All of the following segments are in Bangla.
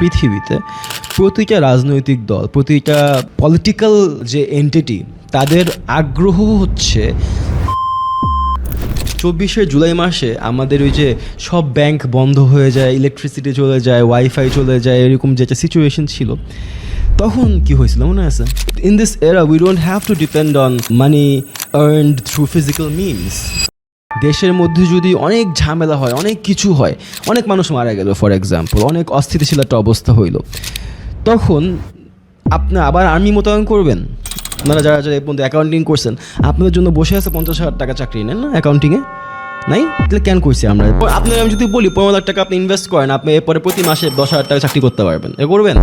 পৃথিবীতে প্রতিটা রাজনৈতিক দল, প্রতিটা পলিটিক্যাল যে এন্টিটি তাদের আগ্রহ হচ্ছে চব্বিশে জুলাই মাসে আমাদের ওই যে সব ব্যাংক বন্ধ হয়ে যায় ইলেকট্রিসিটি চলে যায় ওয়াইফাই চলে যায়, এরকম যে একটা সিচুয়েশন ছিল। তখন কি হয়েছিল মনে আছে? In this era we don't have to depend on money earned through physical means দেশের মধ্যে যদি অনেক ঝামেলা হয়, অনেক কিছু হয়, অনেক মানুষ মারা গেল ফর এক্সাম্পল অনেক অস্থিতিশীল একটা অবস্থা হইল, তখন আপনি আবার আর্মি মোতায়েন করবেন। আপনারা যারা যারা এই পর্যন্ত অ্যাকাউন্টিং করছেন, আপনাদের জন্য বসে আছে পঞ্চাশ হাজার টাকা চাকরি, নেন না অ্যাকাউন্টিংয়ে নাই? তাহলে কেন করছি আমরা? আপনি আমি যদি বলি, পনেরো লাখ টাকা আপনি ইনভেস্ট করেন, আপনি এরপরে প্রতি মাসে দশ হাজার টাকা চাকরি করতে পারবেন। এ করবেন?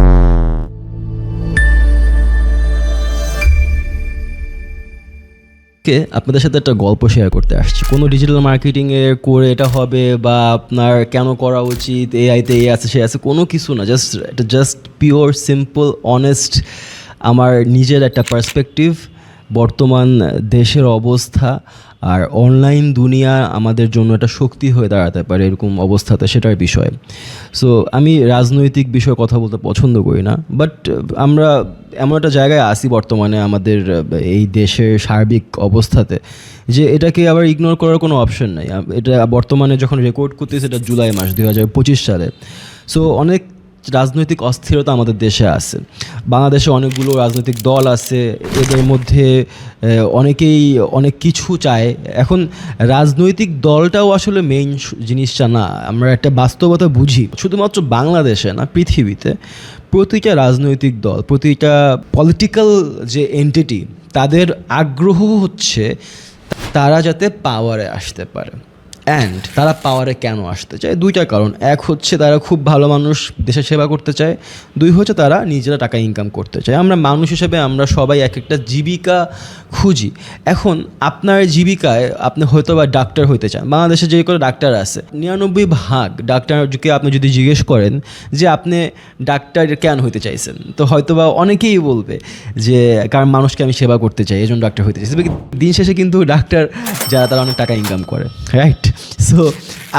কে আপনাদের সাথে একটা গল্প শেয়ার করতে আসছি। কোনো ডিজিটাল মার্কেটিংয়ে করে এটা হবে বা আপনার কেন করা উচিত এ আইতে এ আছে, সে আছে, কোনো কিছু না। জাস্ট এটা জাস্ট পিওর সিম্পল অনেস্ট আমার নিজের একটা পার্সপেক্টিভ বর্তমান দেশের অবস্থা আর অনলাইন দুনিয়া আমাদের জন্য একটা শক্তি হয়ে দাঁড়াতে পারে এরকম অবস্থাতে সেটার বিষয়। সো আমি রাজনৈতিক বিষয়ে কথা বলতে পছন্দ করি না বাট আমরা এমন একটা জায়গায় আসি বর্তমানে আমাদের এই দেশের সার্বিক অবস্থাতে, যে এটাকে আবার ইগনোর করার কোনো অপশন নাই। এটা বর্তমানে যখন রেকর্ড করতেছে, এটা জুলাই মাস, দুই হাজার পঁচিশ সালে। সো অনেক রাজনৈতিক অস্থিরতা আমাদের দেশে আছে। বাংলাদেশে অনেকগুলো রাজনৈতিক দল আছে, এদের মধ্যে অনেকেই অনেক কিছু চায়। এখন রাজনৈতিক দলটাও আসলে মেইন জিনিসটা না, আমরা একটা বাস্তবতা বুঝি। শুধুমাত্র বাংলাদেশে না, পৃথিবীতে প্রতিটা রাজনৈতিক দল, প্রতিটা পলিটিক্যাল যে এন্টিটি তাদের আগ্রহ হচ্ছে তারা যাতে পাওয়ারে আসতে পারে। অ্যান্ড তারা পাওয়ারে কেন আসতে চায়? দুইটা কারণ। এক হচ্ছে তারা খুব ভালো মানুষ, দেশের সেবা করতে চায়। দুই হচ্ছে তারা নিজেরা টাকা ইনকাম করতে চায়। আমরা মানুষ হিসেবে আমরা সবাই এক একটা জীবিকা খুঁজি। এখন আপনার জীবিকায় আপনি হয়তো বা ডাক্তার হইতে চান। বাংলাদেশে যে কোনো ডাক্তার আছে, নিরানব্বই ভাগ ডাক্তারকে আপনি যদি জিজ্ঞেস করেন যে আপনি ডাক্তার কেন হইতে চাইছেন? তো হয়তো বা অনেকেই বলবে যে, কারণ মানুষকে আমি সেবা করতে চাই এই ডাক্তার হইতে চাইছি। দিন শেষে কিন্তু ডাক্তার যারা তারা অনেক টাকা ইনকাম করে রাইট সো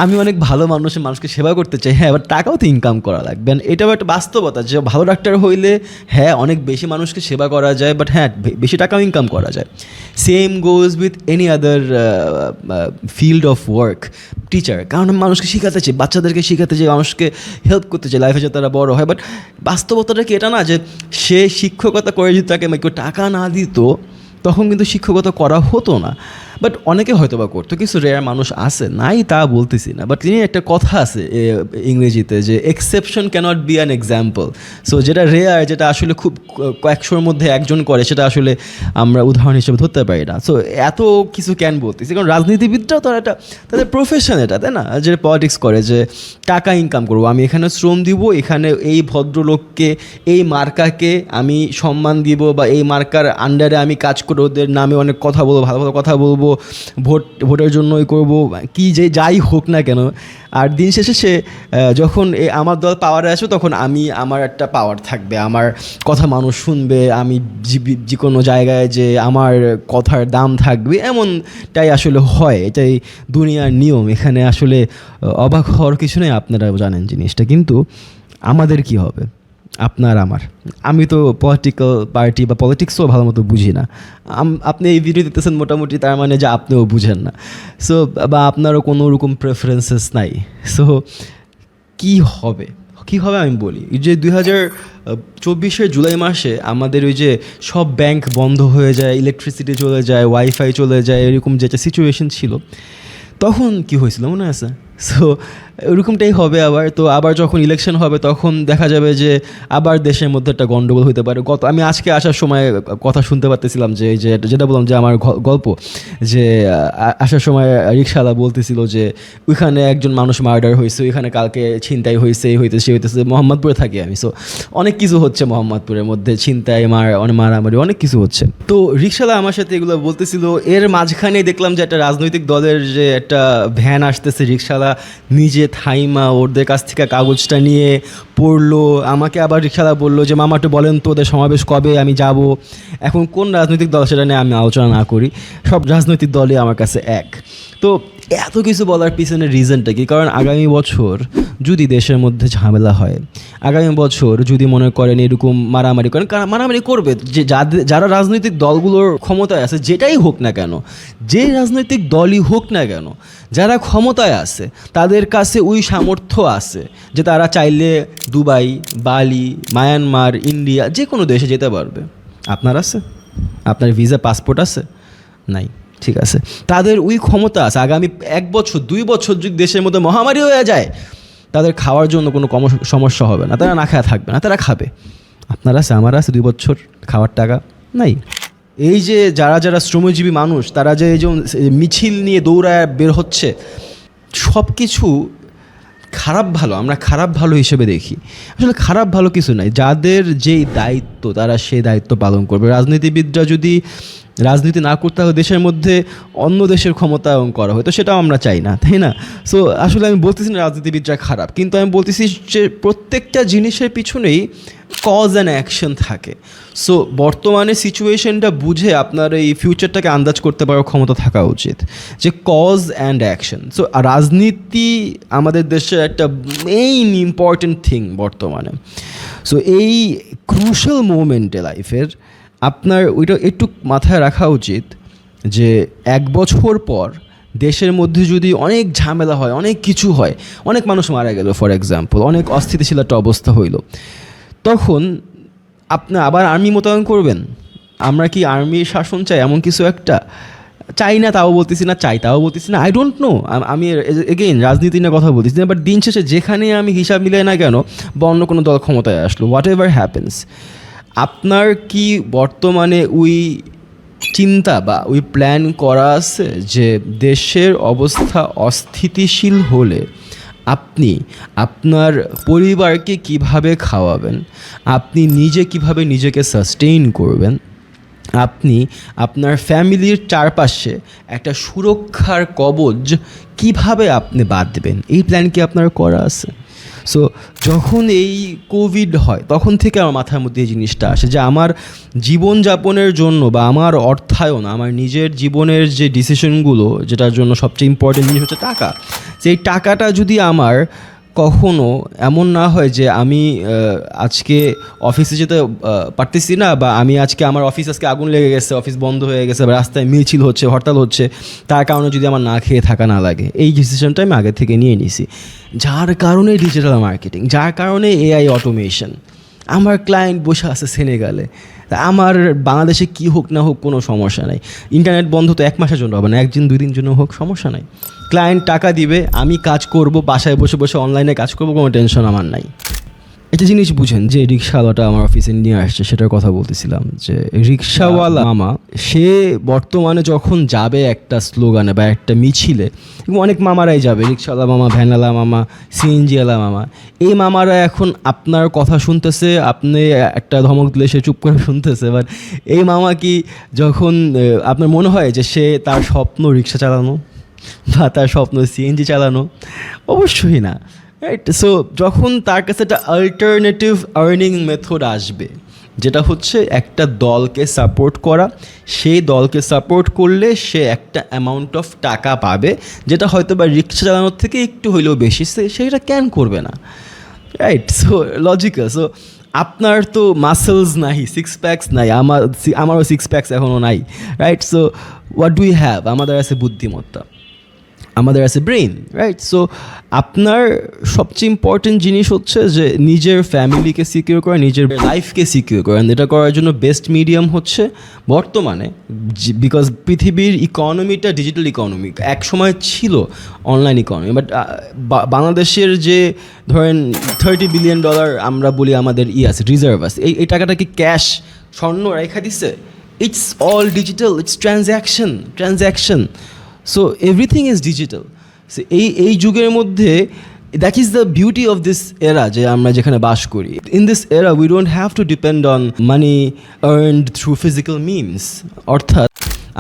আমি অনেক ভালো মানুষের মানুষকে সেবা করতে চাই। হ্যাঁ এবার টাকাও তো ইনকাম করা লাগবে। এটাও একটা বাস্তবতা যে ভালো ডাক্তার হইলে হ্যাঁ অনেক বেশি মানুষকে সেবা করা যায় বাট হ্যাঁ বেশি টাকাও ইনকাম করা যায়। Same goes with any other field of work teacher কারণ মানুষকে শেখাতে চাই, বাচ্চাদেরকে শেখাতে চাই, মানুষকে হেল্প করতে চাই লাইফে যাতে তারা বড় হয়। বাট বাস্তবতাটা কি এটা না যে, সে শিক্ষকতা করে যদি তাকে কেউ টাকা না দিত, তখন কিন্তু শিক্ষকতা করা হতো না। বাট অনেকে হয়তো বা করতো, কিছু রেয়ার মানুষ আছে, নাই তা বলতেছি না বাট তিনি একটা কথা আছে ইংরেজিতে যে exception cannot be an example so যেটা রেয়ার যেটা আসলে খুব কয়েকশোর মধ্যে একজন করে, সেটা আসলে আমরা উদাহরণ হিসেবে ধরতে পারি না। সো এত কিছু কেন বলতেছি, কারণ রাজনীতিবিদরাও তো একটা, তাদের প্রফেশন এটা, তাই না? যে পলিটিক্স করে, যে টাকা ইনকাম করব, আমি এখানে শ্রম দিব, এখানে এই ভদ্রলোককে, এই মার্কাকে আমি সম্মান দিব, বা এই মার্কার আন্ডারে আমি কাজ করে, ওদের নামে অনেক কথা বলব, ভালো ভালো কথা বলব ভোট, ভোটের জন্যই করব, কি যে যাই হোক না কেন। আর দিন শেষে সে যখন এ আমার দল পাওয়ারে আসবে, তখন আমি, আমার একটা পাওয়ার থাকবে। আমার কথা মানুষ শুনবে, আমি যে কোনো জায়গায় যে আমার কথার দাম থাকবে, এমনটাই আসলে হয়। এটাই দুনিয়ার নিয়ম। এখানে আসলে, অবাক হওয়ার কিছু নেই আপনারা জানেন জিনিসটা। কিন্তু আমাদের কি হবে? আপনার আমার। আমি তো পলিটিক্যাল পার্টি বা পলিটিক্সও ভালো মতো বুঝি না। আপনি এই ভিডিও দিতেছেন মোটামুটি, তার মানে যে আপনিও বুঝেন না। সো বা আপনারও কোনো রকম প্রেফারেন্সেস নাই। সো কি হবে? কি হবে আমি বলি? যে দুই হাজার চব্বিশের জুলাই মাসে আমাদের ওই যে সব ব্যাংক বন্ধ হয়ে যায় ইলেকট্রিসিটি চলে যায় ওয়াইফাই চলে যায়, এরকম যেটা সিচুয়েশন ছিল, তখন কি হয়েছিল মনে আছে? সো ওরকমটাই হবে আবার। তো আবার যখন ইলেকশন হবে, তখন দেখা যাবে যে আবার দেশের মধ্যে একটা গন্ডগোল হতে পারে। গত আমি আজকে আসার সময় কথা শুনতে পারতেছিলাম যে যে, যেটা বললাম যে আমার গল্প, যে আসার সময় রিক্সাওয়ালা বলতেছিল যে, ওইখানে একজন মানুষ মার্ডার হয়েছে, ওইখানে কালকে ছিনতাই হয়েছে, এই হইতেছে হইতেছে, মোহাম্মদপুরে থাকি আমি। সো অনেক কিছু হচ্ছে মোহাম্মদপুরের মধ্যে, ছিনতাই, মার, অনেক মারামারি, অনেক কিছু হচ্ছে। তো রিক্সাওয়ালা আমার সাথে এগুলো বলতেছিল, এর মাঝখানেই দেখলাম যে একটা রাজনৈতিক দলের যে একটা ভ্যান আসতেছে রিক্সাওয়ালা নিজে থাইমা ওদের কাছ থেকে কাগজটা নিয়ে পড়ল, আমাকে আবার রিক্সাওয়ালা বলল যে, মামা একটু বলেন তো ওদের সমাবেশ কবে? আমি যাব। এখন কোন রাজনৈতিক দল সেটা নিয়ে আমি আলোচনা না করি, সব রাজনৈতিক দলই আমার কাছে এক। তো এত কিছু বলার পিছনে রিজনটা কি? কারণ আগামী বছর যদি দেশের মধ্যে ঝামেলা হয়, আগামী বছর যদি মনে করেন এরকম মারামারি করেন কারণ মারামারি করবে? যে যারা রাজনৈতিক দলগুলোর ক্ষমতায় আছে, যেটাই হোক না কেন, যে রাজনৈতিক দলই হোক না কেন যারা ক্ষমতায় আছে, তাদের কাছে ওই সামর্থ্য আছে যে তারা চাইলে দুবাই, বালি, মায়ানমার, ইন্ডিয়া যে কোনো দেশে যেতে পারবে। আপনার আছে? আপনার ভিসা, পাসপোর্ট আছে? নাই, ঠিক আছে। তাদের ওই ক্ষমতা আছে, আগামী এক বছর, দুই বছর যদি দেশের মধ্যে মহামারী হয়ে যায়, তাদের খাওয়ার জন্য কোনো সমস্যা হবে না। তারা না খাওয়া থাকবে না, তারা খাবে। আপনার আছে, আমার আছে, দুই বছর, খাওয়ার টাকা, নাই। এই যে যারা যারা শ্রমজীবী মানুষ, তারা যে এই যে মিছিল নিয়ে দৌড়ায় বের হচ্ছে সব কিছু খারাপ ভালো, আমরা খারাপ ভালো হিসেবে দেখি। আসলে খারাপ ভালো কিছু নাই, যাদের যেই দায়িত্ব, তারা সেই দায়িত্ব পালন করবে। রাজনীতিবিদরা যদি রাজনীতি না করতে হবে দেশের মধ্যে অন্য দেশের ক্ষমতায়ন করা হয়, তো সেটাও আমরা চাই না, তাই না? সো আসলে আমি বলতেছি না রাজনীতিবিদরা খারাপ, কিন্তু আমি বলতেছি যে প্রত্যেকটা জিনিসের পিছনেই কজ অ্যান্ড অ্যাকশন থাকে। সো বর্তমানে সিচুয়েশনটা বুঝে আপনার এই ফিউচারটাকে আন্দাজ করতে পারার ক্ষমতা থাকা উচিত। যে কজ অ্যান্ড অ্যাকশন সো রাজনীতি আমাদের দেশের একটা মেইন ইম্পর্টেন্ট থিং বর্তমানে। সো এই ক্রুশাল মোমেন্টে লাইফের আপনার ওইটা একটু মাথায় রাখা উচিত যে এক বছর পর দেশের মধ্যে যদি অনেক ঝামেলা হয়, অনেক কিছু হয়, অনেক মানুষ মারা গেল ফর এক্সাম্পল অনেক অস্থিতিশীল একটা অবস্থা হইল। তখন আপনি আবার আর্মি মোতায়েন করবেন। আমরা কি আর্মির শাসন চাই? এমন কিছু একটা? চাই না, তাও বলতেছি না, চাই, তাও বলতেছি না আই ডোন্ট নো আমি এগেইন রাজনীতি নিয়ে কথা বলতেছি না বাট দিন শেষে যেখানে আমি হিসাব মিলাই না কেন, বা অন্য কোনো দল ক্ষমতায় আসলো হোয়াট এভার হ্যাপেন্স আপনার কি বর্তমানে ওই চিন্তা বা ওই প্ল্যান করা আছে যে দেশের অবস্থা অস্থিতিশীল হলে আপনি আপনার পরিবারকে কীভাবে খাওয়াবেন? আপনি নিজে কীভাবে নিজেকে সাস্টেইন করবেন? আপনি আপনার ফ্যামিলির চারপাশে একটা সুরক্ষার কবজ কীভাবে আপনি বাঁধবেন? এই প্ল্যান কি আপনার করা আছে? সো যখন এই কোভিড হয়, তখন থেকে আমার মাথার মধ্যে এই জিনিসটা আসে যে আমার জীবনযাপনের জন্য বা আমার অর্থায়ন, আমার নিজের জীবনের যে ডিসিশনগুলো যেটার জন্য সবচেয়ে ইম্পর্টেন্ট জিনিস হচ্ছে টাকা। সেই টাকাটা যদি আমার কখনো এমন না হয় যে আমি আজকে অফিসে যেতে পারতেছি না বা আমি আজকে আমার অফিস আজকে আগুন লেগে গেছে অফিস বন্ধ হয়ে গেছে বা রাস্তায় মিছিল হচ্ছে, হরতাল হচ্ছে, তার কারণে যদি আমার না খেয়ে থাকা না লাগে, এই ডিসিশনটা আমি আগে থেকে নিয়ে নিছি। যার কারণে ডিজিটাল মার্কেটিং যার কারণে এআই অটোমেশন আমার ক্লায়েন্ট বসে আছে সেনেগালে আমার বাংলাদেশে কি হোক না হোক কোনো সমস্যা নাই। ইন্টারনেট বন্ধ তো এক মাসের জন্য হবে না, একদিন, দুই দিন জন্য হোক, সমস্যা নাই। ক্লায়েন্ট টাকা দিবে, আমি কাজ করব, বাসায় বসে বসে অনলাইনে কাজ করব, কোনো টেনশন আমার নাই। একটা জিনিস বুঝেন যে রিক্সাওয়ালাটা আমার অফিসে নিয়ে আসছে সেটার কথা বলতেছিলাম যে রিক্সাওয়ালা মামা। সে বর্তমানে যখন যাবে একটা স্লোগানে বা একটা মিছিলে এবং অনেক মামারাই যাবে রিক্সাওয়ালা মামা ভ্যানালা মামা সিএনজিওয়ালা মামা এই মামারা এখন আপনার কথা শুনতেছে আপনি একটা ধমক দিলে সে চুপ করে শুনতেছে বাট এই মামা কি যখন আপনার মনে হয় যে সে তার স্বপ্ন রিক্সা চালানো বা তার স্বপ্ন সিএনজি চালানো? অবশ্যই না। রাইট সো যখন তার কাছে একটা অল্টারনেটিভ আর্নিং মেথড আসবে, যেটা হচ্ছে একটা দলকে সাপোর্ট করা, সেই দলকে সাপোর্ট করলে সে একটা অ্যামাউন্ট অফ টাকা পাবে, যেটা হয়তো বা রিক্সা চালানোর থেকে একটু হইলেও বেশি, সে সেটা ক্যান করবে না। রাইট সো লজিক্যাল সো আপনার তো মাসেলস নাই সিক্স প্যাকস নাই, আমার, আমারও সিক্স প্যাকস এখনও নাই। Right so what do have আমাদের আছে বুদ্ধিমত্তা। আমাদের আছে ব্রেন রাইট সো আপনার সবচেয়ে ইম্পর্টেন্ট জিনিস হচ্ছে যে নিজের ফ্যামিলিকে সিকিউর করা, নিজের লাইফকে সিকিউর করা। এটা করার জন্য বেস্ট মিডিয়াম হচ্ছে বর্তমানে বিকজ পৃথিবীর ইকোনমিটা ডিজিটাল ইকোনমি এক সময় ছিল অনলাইন ইকোনমি বাট বাংলাদেশের যে ধরেন থার্টি বিলিয়ন ডলার আমরা বলি আমাদের ই আছে রিজার্ভ আছে। এই টাকাটা কি ক্যাশ স্বর্ণ রেখা দিচ্ছে it's all digital it's transaction transaction so everything is digital এই এই যুগের মধ্যে that is the beauty of this era যে আমরা যেখানে বাস করি। In this era we don't have to depend on money earned through physical means অর্থাৎ,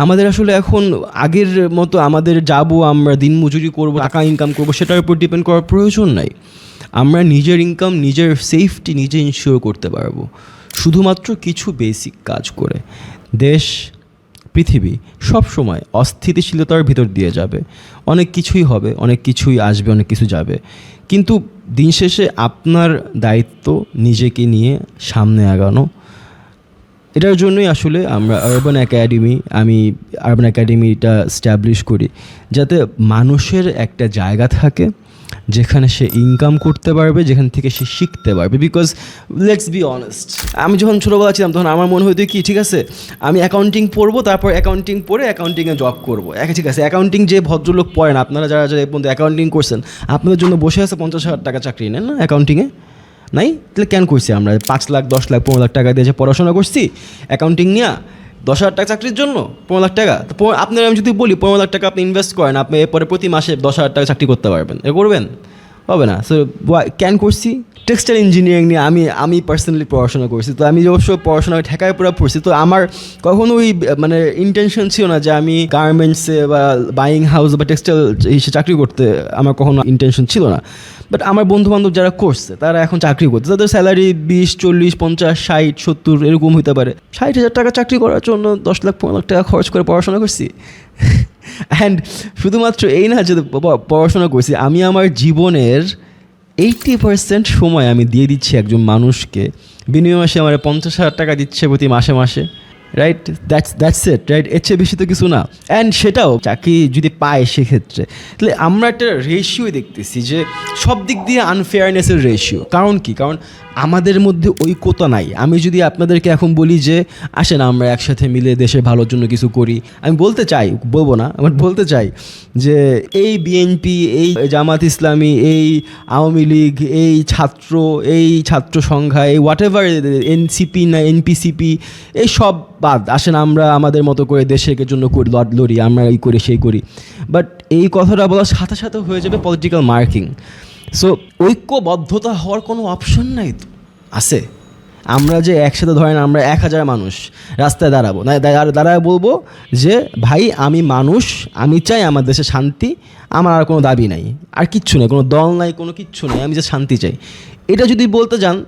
আমাদের আসলে এখন আগের মতো আমাদের যাব, আমরা দিন মজুরি করব, টাকা ইনকাম করব, সেটার উপর ডিপেন্ড করার প্রয়োজন নাই। আমরা নিজের ইনকাম নিজের সেফটি নিজে ইনশিওর করতে পারব। শুধুমাত্র কিছু বেসিক কাজ করে। দেশ পৃথিবী সব সময় অস্থিতিশীলতার ভিতর দিয়ে যাবে। অনেক কিছুই হবে, অনেক কিছুই আসবে, অনেক কিছু যাবে। কিন্তু দিন শেষে আপনার দায়িত্ব নিজেকে নিয়ে সামনে আগানো। এটার জন্যই আসলে আমরা আরবান একাডেমি আমি আরবান একাডেমিটা স্ট্যাবলিশ করি। যাতে মানুষের একটা জায়গা থাকে যেখানে সে ইনকাম করতে পারবে, যেখান থেকে সে শিখতে পারবে। বিকজ লেটস বি অনেস্ট আমি যখন ছোটোবেলা ছিলাম, তখন আমার মনে হতো কি, ঠিক আছে, আমি অ্যাকাউন্টিং পড়ব, তারপর অ্যাকাউন্টিং পড়ে অ্যাকাউন্টিংয়ে জব করব। এক ঠিক আছে অ্যাকাউন্টিং যে ভদ্রলোক পড়েন, আপনারা যারা যারা এই পর্যন্ত অ্যাকাউন্টিং করছেন, আপনাদের জন্য বসে আছে পঞ্চাশ হাজার টাকা চাকরি, নেন না অ্যাকাউন্টিংয়ে নাই? তাহলে কেন করছি আমরা? পাঁচ লাখ, দশ লাখ, পনেরো লাখ টাকা দিয়ে যে পড়াশোনা করছি অ্যাকাউন্টিং নিয়ে দশ হাজার টাকা চাকরির জন্য? পনেরো লাখ টাকা? তো আপনার আমি যদি বলি, পনেরো লাখ টাকা আপনি ইনভেস্ট করেন, আপনি এরপরে প্রতি মাসে দশ হাজার টাকা চাকরি করতে পারবেন। এ করবেন? হবে না। সো ক্যান করছি? টেক্সটাইল ইঞ্জিনিয়ারিং নিয়ে আমি আমি পার্সোনালি পড়াশোনা করছি। তো আমি অবশ্য পড়াশোনা ঠেকায় পুরো পড়ছি। তো আমার কখনো ওই মানে ইন্টেনশন ছিল না যে আমি গার্মেন্টসে বা বাইং হাউস বা টেক্সটাইল হিসেবে চাকরি করতে আমার কখনো ইন্টেনশন ছিল না। বাট আমার বন্ধু বান্ধব যারা করছে, তারা এখন চাকরি করছে। তাদের স্যালারি বিশ, চল্লিশ, পঞ্চাশ, ষাট, সত্তর, এরকম হতে পারে। ষাট হাজার টাকা চাকরি করার জন্য দশ লাখ, পনেরো লাখ টাকা খরচ করে পড়াশোনা করছি। অ্যান্ড শুধুমাত্র এই না যে পড়াশোনা করছি, আমি আমার জীবনের এইটি পার্সেন্ট সময় আমি দিয়ে দিচ্ছি একজন মানুষকে। বিনিময়ে সে আমার পঞ্চাশ হাজার টাকা দিচ্ছে প্রতি মাসে মাসে right that's that's it right এর চেয়ে বেশি তো কিছু না। অ্যান্ড সেটাও চাকরি যদি পায় সেক্ষেত্রে। তাহলে আমরা একটা রেশিও দেখতেছি যে সব দিক দিয়ে আনফেয়ারনেসের রেশিও কারণ কি? কারণ আমাদের মধ্যে ঐক্যতা নাই। আমি যদি আপনাদেরকে এখন বলি যে, আসেন আমরা একসাথে মিলে দেশের ভালোর জন্য কিছু করি, আমি বলতে চাই, বলব না আমার বলতে চাই যে, এই বিএনপি এই জামাত ইসলামী, এই আওয়ামী লীগ, এই ছাত্র এই ছাত্র সংখ্যা, এই হোয়াট এভার এনসিপি না এনপিসিপি এই সব বাদ। আসেন আমরা আমাদের মতো করে দেশের জন্য করি, লড়- লড়ি, আমরা এই করি, সেই করি। বাট এই কথাটা বলার সাথে সাথে হয়ে যাবে পলিটিক্যাল মার্কিং সো ঐক্যবদ্ধতা হওয়ার কোনো অপশন নাই তো? আছে। আমরা যে একসাথে ধরেন আমরা এক হাজার মানুষ রাস্তায় দাঁড়াবো। না দাঁড়ায় বলব যে, ভাই, আমি মানুষ, আমি চাই আমার দেশে শান্তি, আমার আর কোনো দাবি নাই। আর কিচ্ছু নেই, কোনো দল নাই, কোনো কিচ্ছু নেই, আমি যে শান্তি চাই। এটা যদি বলতে যান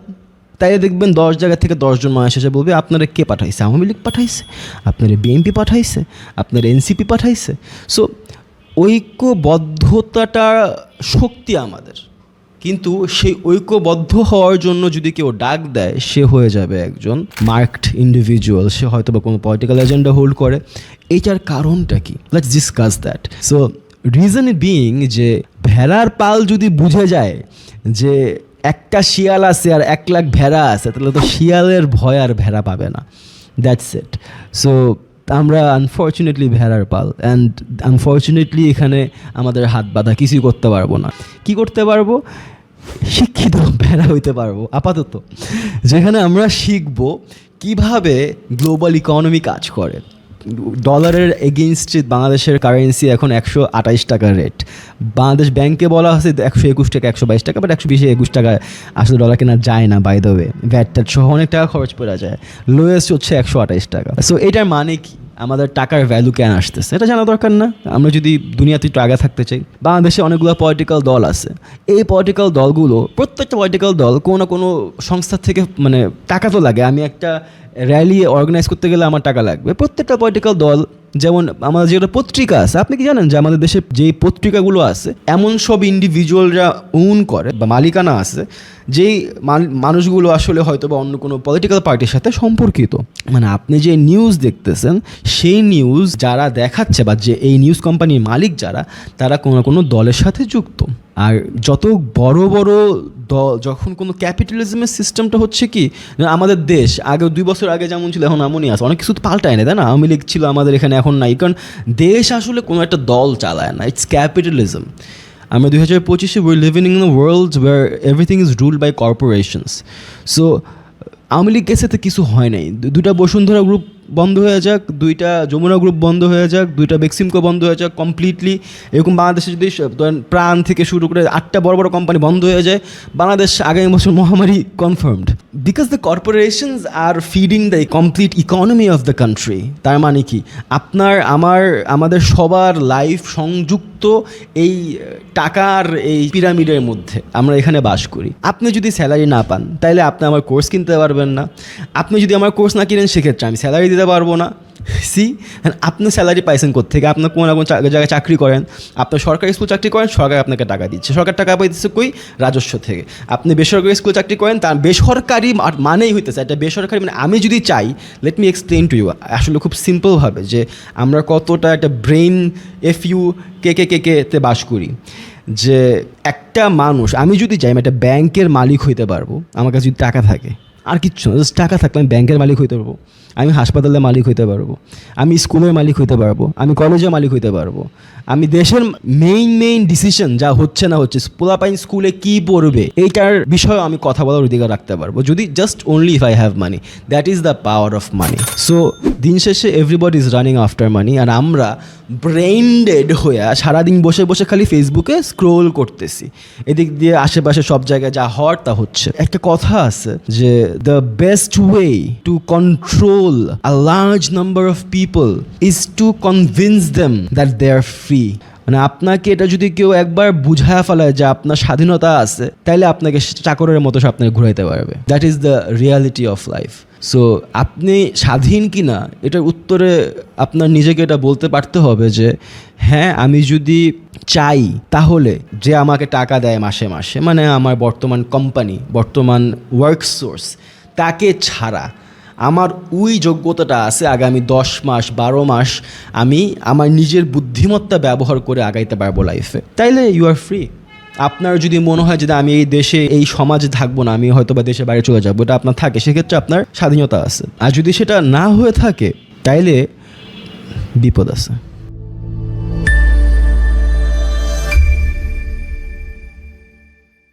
তাই দেখবেন দশ জায়গা থেকে দশজন মানুষ এসে বলবে, আপনারা কে পাঠাইছে? আওয়ামী লীগ পাঠাইছে? আপনারা বিএনপি পাঠাইছে? আপনার এনসিপি পাঠাইছে? সো ঐক্যবদ্ধতাটা শক্তি আমাদের। কিন্তু সেই ঐক্যবদ্ধ হওয়ার জন্য যদি কেউ ডাক দেয়, সে হয়ে যাবে একজন মার্কড ইন্ডিভিজুয়াল সে হয়তো বা কোনো পলিটিক্যাল এজেন্ডা হোল্ড করে। এইটার কারণটা কি? Let's discuss that so reason being যে ভেড়ার পাল যদি বুঝে যায় যে একটা শিয়াল আছে আর এক লাখ ভেড়া আছে, তাহলে তো শিয়ালের ভয় আর ভেড়া পাবে না। দ্যাটস ইট সো আমরা আনফর্চুনেটলি ভেড়ার পাল অ্যান্ড আনফর্চুনেটলি এখানে আমাদের হাত বাঁধা কিছুই করতে পারব না। কি করতে পারব? শিক্ষিত ভেড়া হইতে পারব, আপাতত। যেখানে আমরা শিখব কীভাবে গ্লোবাল ইকোনমি কাজ করে। ডলারের এগেনস্টে বাংলাদেশের কারেন্সি এখন একশো আঠাইশ টাকার রেট বাংলাদেশ ব্যাংকে বলা হচ্ছে একশো একুশ টাকা, একশো বাইশ টাকা বাট একশো বিশে একুশ টাকা আসলে ডলার কেনা যায় না বাই দ্য ভ্যাট ট্যাট সহ অনেক টাকা খরচ পড়া যায়। লোয়েস্ট হচ্ছে একশো আঠাইশ টাকা। সো এটার মানে কি? আমাদের টাকার ভ্যালু কেন আসতেছে? এটা জানা দরকার না। আমরা যদি দুনিয়াতে একটু আগে থাকতে চাই, বাংলাদেশে অনেকগুলো পলিটিক্যাল দল আছে। এই পলিটিক্যাল দলগুলো, প্রত্যেকটা পলিটিক্যাল দল কোনো না কোনো সংস্থা থেকে মানে টাকা তো লাগে। আমি একটা র্যালি অর্গানাইজ করতে গেলে আমার টাকা লাগবে। প্রত্যেকটা পলিটিক্যাল দল, যেমন আমাদের যেটা পত্রিকা আছে, আপনি কি জানেন যে আমাদের দেশে যেই পত্রিকাগুলো আছে, এমন সব ইন্ডিভিজুয়ালরা ওন করে বা মালিকানা আছে যেই মান- মানুষগুলো আসলে হয়তো বা অন্য কোনো পলিটিক্যাল পার্টির সাথে সম্পর্কিত। মানে আপনি যে নিউজ দেখতেছেন, সেই নিউজ যারা দেখাচ্ছে বা যে এই নিউজ কোম্পানির মালিক যারা, তারা কোনো কোনো দলের সাথে যুক্ত। আর যত বড় বড় দল যখন কোনো ক্যাপিটালিজমের সিস্টেমটা হচ্ছে কি আমাদের দেশ, আগে দুই বছর আগে যেমন ছিল, এখন এমনই আছে। অনেক কিছু তো পাল্টায় না তাই না? আওয়ামী লীগ ছিল আমাদের এখানে, এখন নাই। কারণ দেশ আসলে কোনো একটা দল চালায় না। ইটস ক্যাপিটালিজম আমরা দুই হাজার পঁচিশে we living in the world war everything is ruled by corporations so Awami League গেছে কিছু হয় নাই। দুটা বসুন্ধরা গ্রুপ বন্ধ হয়ে যাক, দুইটা যমুনা গ্রুপ বন্ধ হয়ে যাক, দুইটা বেক্সিমকো বন্ধ হয়ে যাক কমপ্লিটলি এরকম বাংলাদেশে যদি প্রাণ থেকে শুরু করে আটটা বড় বড় কোম্পানি বন্ধ হয়ে যায়, বাংলাদেশ আগামী বছর মহামারী confirmed because the corporations are feeding the complete economy of the country তার মানে কি? আপনার, আমার, আমাদের সবার লাইফ সংযুক্ত এই আহ, টাকার এই পিরামিডের মধ্যে আমরা এখানে বাস করি। আপনি যদি স্যালারি না পান তাহলে আপনি আমার কোর্স কিনতে পারবেন না। আপনি যদি আমার কোর্স না কিনেন সেক্ষেত্রে আমি স্যালারি দিতে পারব না। সি আপনি স্যালারি পাইছেন কোথেকে আপনার কোনো কোনো জায়গায় চাকরি করেন? আপনার সরকারি স্কুল চাকরি করেন, সরকার আপনাকে টাকা দিচ্ছে। সরকার টাকা পাইতেছে কই? রাজস্ব থেকে। আপনি বেসরকারি স্কুল চাকরি করেন, তার বেসরকারি মানেই হইতেছে একটা বেসরকারি মানে আমি যদি চাই let me explain to you আসলে খুব সিম্পলভাবে যে আমরা কতটা একটা brain F U K K K K তে বাস করি। যে একটা মানুষ, আমি যদি চাই, আমি একটা ব্যাংকের মালিক হইতে পারব, আমার কাছে যদি টাকা থাকে আর কিচ্ছু না জাস্ট টাকা থাকলে আমি ব্যাংকের মালিক হইতে পারব, আমি হাসপাতালের মালিক হইতে পারব, আমি স্কুলের মালিক হইতে পারব, আমি কলেজের মালিক হইতে পারব। আমি দেশের মেইন মেইন ডিসিশন যা হচ্ছে না হচ্ছে, পোলাপাইন স্কুলে কি পড়বে, এইটার বিষয়ে আমি কথা বলার অধিকার রাখতে পারব। যদি just only if I have money that is the power of money so দিন শেষে everybody is running after money আর আমরা ব্রেন্ডেড হয়ে সারাদিন বসে বসে খালি ফেসবুকে স্ক্রোল করতেছি। এদিক দিয়ে আশেপাশে সব জায়গায় যা হওয়ার তা হচ্ছে। একটা কথা আছে যে the best way to control a large number of people is to convince them that they are free. মানে আপনাকে এটা যদি কেউ একবার বুঝায় ফেলায় যে আপনার স্বাধীনতা আছে তাহলে আপনাকে চাকরের মতো আপনাকে ঘুরাইতে পারবে that is the reality of life so আপনি স্বাধীন কি না এটার উত্তরে আপনার নিজেকে এটা বলতে পারতে হবে যে হ্যাঁ আমি যদি চাই তাহলে যে আমাকে টাকা দেয় মাসে মাসে মানে আমার বর্তমান কোম্পানি বর্তমান ওয়ার্ক সোর্স তাকে ছাড়া আমার ওই যোগ্যতাটা আছে আগামী দশ মাস, বারো মাস, আমি আমার নিজের বুদ্ধিমত্তা ব্যবহার করে আগাইতে পারব লাইফে তাইলে ইউ আর ফ্রি আপনার যদি মনে হয় যে আমি এই দেশে, এই সমাজে থাকব না, আমি হয়তো বা দেশের বাইরে চলে যাব, এটা আপনার থাকে, সেক্ষেত্রে আপনার স্বাধীনতা আছে। আর যদি সেটা না হয়ে থাকে, তাইলে বিপদ আছে।